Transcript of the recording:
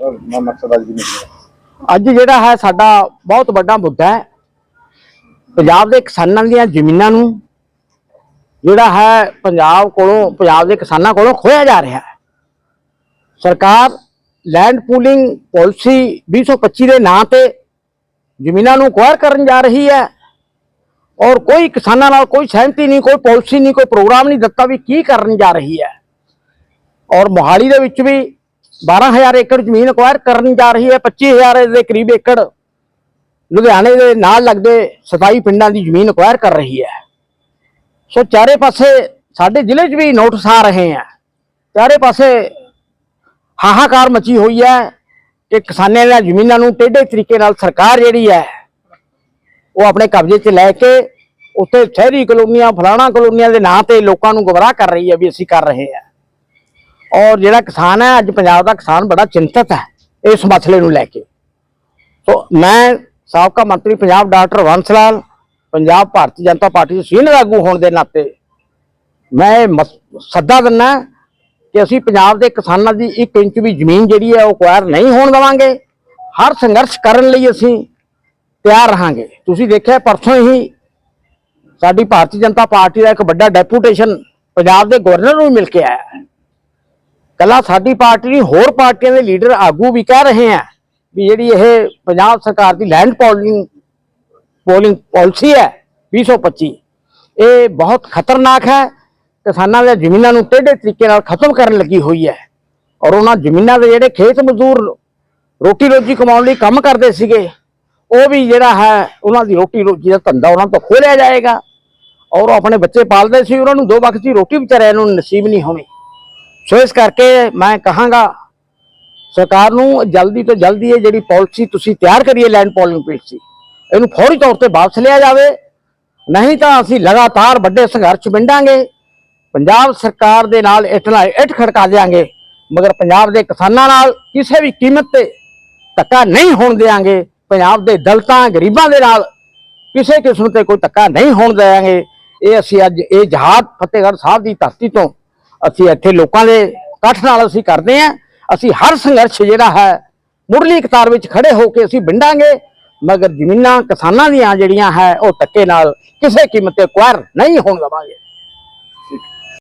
ਅਹ, ਮਕਸਦ ਅੱਜ ਦੀ ਮੀਟਿੰਗ ਅੱਜ ਜਿਹੜਾ ਹੈ ਸਾਡਾ ਬਹੁਤ ਵੱਡਾ ਮੁੱਦਾ ਹੈ ਪੰਜਾਬ ਦੇ ਕਿਸਾਨਾਂ ਦੀਆਂ ਜ਼ਮੀਨਾਂ ਨੂੰ ਜਿਹੜਾ ਹੈ ਪੰਜਾਬ ਕੋਲੋਂ ਪੰਜਾਬ ਦੇ ਕਿਸਾਨਾਂ ਕੋਲੋਂ ਖੋਇਆ ਜਾ ਰਿਹਾ ਹੈ। ਸਰਕਾਰ ਲੈਂਡ ਪੂਲਿੰਗ ਪਾਲਿਸੀ 2025 ਦੇ ਨਾਂ ਤੇ ਜ਼ਮੀਨਾਂ ਨੂੰ ਅਕਵਾਇਰ ਕਰਨ ਜਾ ਰਹੀ ਹੈ ਔਰ ਕੋਈ ਕਿਸਾਨਾਂ ਨਾਲ ਕੋਈ ਸਹਿਮਤੀ ਨਹੀਂ ਕੋਈ ਪਾਲਿਸੀ ਨਹੀਂ ਕੋਈ ਪ੍ਰੋਗਰਾਮ ਨਹੀਂ ਦਿੱਤਾ ਵੀ ਕੀ ਕਰਨ ਜਾ ਰਹੀ ਹੈ। ਔਰ ਮੋਹਾਲੀ ਦੇ ਵਿੱਚ ਵੀ 12000 ਏਕੜ ਜ਼ਮੀਨ ਅਕਵਾਇਰ ਕਰਨ ਜਾ ਰਹੀ ਹੈ 25000 ਦੇ ਕਰੀਬ ਏਕੜ ਲੁਧਿਆਣੇ ਦੇ ਨਾਲ ਲੱਗਦੇ 27 ਪਿੰਡਾਂ ਦੀ ਜ਼ਮੀਨ ਅਕਵਾਇਰ ਕਰ ਰਹੀ ਹੈ। ਸੋ ਚਾਰੇ ਪਾਸੇ ਸਾਡੇ ਜ਼ਿਲ੍ਹੇ 'ਚ ਵੀ ਨੋਟਿਸ ਆ ਰਹੇ ਆ ਚਾਰੇ ਪਾਸੇ ਹਾਹਾਕਾਰ ਮਚੀ ਹੋਈ ਹੈ ਕਿ ਕਿਸਾਨਾਂ ਦੀਆਂ ਜ਼ਮੀਨਾਂ ਨੂੰ ਟੇਢੇ ਤਰੀਕੇ ਨਾਲ ਸਰਕਾਰ ਜਿਹੜੀ ਹੈ, ਉਹ ਆਪਣੇ ਕਬਜ਼ੇ 'ਚ ਲੈ ਕੇ ਉੱਥੇ ਸ਼ਹਿਰੀ ਕਲੋਨੀਆਂ, ਫਲਾਣਾ ਕਲੋਨੀਆਂ ਦੇ ਨਾਂ ਤੇ ਲੋਕਾਂ ਨੂੰ ਗੁੰਮਰਾਹ ਕਰ ਰਹੀ ਹੈ ਵੀ ਅਸੀਂ ਕਰ ਰਹੇ ਹਾਂ। ਔਰ ਜਿਹੜਾ ਕਿਸਾਨ ਹੈ, ਅੱਜ ਪੰਜਾਬ ਦਾ ਕਿਸਾਨ ਬੜਾ ਚਿੰਤਤ ਹੈ ਇਸ ਮਸਲੇ ਨੂੰ ਲੈ ਕੇ। ਸੋ ਮੈਂ ਸਾਬਕਾ ਮੰਤਰੀ ਪੰਜਾਬ ਡਾਕਟਰ ਵੰਸ ਲਾਲ ਪੰਜਾਬ ਭਾਰਤੀ ਜਨਤਾ ਪਾਰਟੀ ਦੇ ਸੀਨੀਅਰ ਆਗੂ ਹੋਣ ਦੇ ਨਾਤੇ ਮੈਂ ਇਹ ਮਸ- ਸੱਦਾ ਦਿੰਦਾ ਕਿ ਅਸੀਂ ਪੰਜਾਬ ਦੇ ਕਿਸਾਨਾਂ ਦੀ 1 ਇੰਚ ਵੀ ਜ਼ਮੀਨ ਜਿਹੜੀ ਹੈ, ਉਹ ਅਕਵਾਇਰ ਨਹੀਂ ਹੋਣ ਦੇਵਾਂਗੇ। ਹਰ ਸੰਘਰਸ਼ ਕਰਨ ਲਈ ਅਸੀਂ ਤਿਆਰ ਰਹਾਂਗੇ। ਤੁਸੀਂ ਦੇਖਿਆ ਪਰਸੋਂ ਹੀ ਸਾਡੀ ਭਾਰਤੀ ਜਨਤਾ ਪਾਰਟੀ ਦਾ ਇੱਕ ਵੱਡਾ ਡੈਪੂਟੇਸ਼ਨ ਪੰਜਾਬ ਦੇ ਗਵਰਨਰ ਨੂੰ ਵੀ ਮਿਲ ਕੇ ਆਇਆ। ਕੱਲਾ ਸਾਡੀ ਪਾਰਟੀ ਨਹੀਂ, ਹੋਰ ਪਾਰਟੀਆਂ ਦੇ ਲੀਡਰ ਆਗੂ ਵੀ ਕਹਿ ਰਹੇ ਆ ਵੀ ਜਿਹੜੀ ਇਹ ਪੰਜਾਬ ਸਰਕਾਰ ਦੀ ਲੈਂਡ ਪੋਲਿੰਗ ਪੋਲਿੰਗ ਪਾਲਿਸੀ ਹੈ 2025 ਇਹ ਬਹੁਤ ਖਤਰਨਾਕ ਹੈ। ਕਿਸਾਨਾਂ ਦੀਆਂ ਜ਼ਮੀਨਾਂ ਨੂੰ ਟੇਢੇ ਤਰੀਕੇ ਨਾਲ ਖਤਮ ਕਰਨ ਲੱਗੀ ਹੋਈ ਹੈ ਔਰ ਉਹਨਾਂ ਜ਼ਮੀਨਾਂ ਦੇ ਜਿਹੜੇ ਖੇਤ ਮਜ਼ਦੂਰ ਰੋਟੀ ਰੋਜੀ ਕਮਾਉਣ ਲਈ ਕੰਮ ਕਰਦੇ ਸੀਗੇ, ਉਹ ਵੀ ਜਿਹੜਾ ਹੈ ਉਹਨਾਂ ਦੀ ਰੋਟੀ ਰੋਜੀ ਦਾ ਧੰਦਾ ਉਹਨਾਂ ਤੋਂ ਖੋਲਿਆ ਜਾਏਗਾ ਔਰ ਉਹ ਆਪਣੇ ਬੱਚੇ ਪਾਲਦੇ ਸੀ, ਉਹਨਾਂ ਨੂੰ ਦੋ ਵਕਤ ਦੀ ਰੋਟੀ ਵਿਚਾਰਿਆਂ ਨੂੰ ਨਸੀਬ ਨਹੀਂ ਹੋਣੀ। ਸੋ ਇਸ ਕਰਕੇ ਮੈਂ ਕਹਾਂਗਾ ਸਰਕਾਰ ਨੂੰ ਜਲਦੀ ਤੋਂ ਜਲਦੀ ਇਹ ਜਿਹੜੀ ਪਾਲਿਸੀ ਤੁਸੀਂ ਤਿਆਰ ਕਰੀਏ ਲੈਂਡ ਪੋਲਿੰਗ ਪਾਲਿਸੀ ਇਹਨੂੰ ਫੌਰੀ ਤੌਰ ਤੇ ਵਾਪਸ ਲਿਆ ਜਾਵੇ। ਨਹੀਂ ਤਾਂ ਅਸੀਂ ਲਗਾਤਾਰ ਵੱਡੇ ਸੰਘਰਸ਼ ਵਿੰਡਾਂਗੇ। ਪੰਜਾਬ ਸਰਕਾਰ ਦੇ ਨਾਲ ਇੱਟ ਨਾਲ ਇੱਟ ਖੜਕਾ ਦਿਆਂਗੇ, ਮਗਰ ਪੰਜਾਬ ਦੇ ਕਿਸਾਨਾਂ ਨਾਲ ਕਿਸੇ ਵੀ ਕੀਮਤ ਤੇ ਧੱਕਾ ਨਹੀਂ ਹੋਣ ਦੇਵਾਂਗੇ ਪੰਜਾਬ ਦੇ ਦਲਤਾਂ, ਗਰੀਬਾਂ ਦੇ ਨਾਲ ਕਿਸੇ ਕਿਸਮ ਤੇ ਕੋਈ ਧੱਕਾ ਨਹੀਂ ਹੋਣ ਦੇਵਾਂਗੇ ਇਹ ਅਸੀਂ ਅੱਜ ਇਹ ਜਹਾਦ ਫਤਿਹਗੜ੍ਹ ਸਾਹਿਬ ਦੀ ਧਰਤੀ ਤੋਂ ਅਸੀਂ ਇੱਥੇ ਲੋਕਾਂ ਦੇ ਇਕੱਠ ਨਾਲ ਅਸੀਂ ਕਰਦੇ ਹਾਂ। ਅਸੀਂ ਹਰ ਸੰਘਰਸ਼ ਜਿਹੜਾ ਹੈ, ਮੁੱਢਲੀ ਕਤਾਰ ਵਿੱਚ ਖੜੇ ਹੋ ਕੇ ਅਸੀਂ ਵਿੰਡਾਂਗੇ ਮਗਰ ਜ਼ਮੀਨਾਂ ਕਿਸਾਨਾਂ ਦੀਆਂ ਜਿਹੜੀਆਂ ਹੈ, ਉਹ ਧੱਕੇ ਨਾਲ ਕਿਸੇ ਕੀਮਤ ਤੇ ਕੁਆਰ ਨਹੀਂ ਹੋਣ ਦੇਵਾਂਗੇ।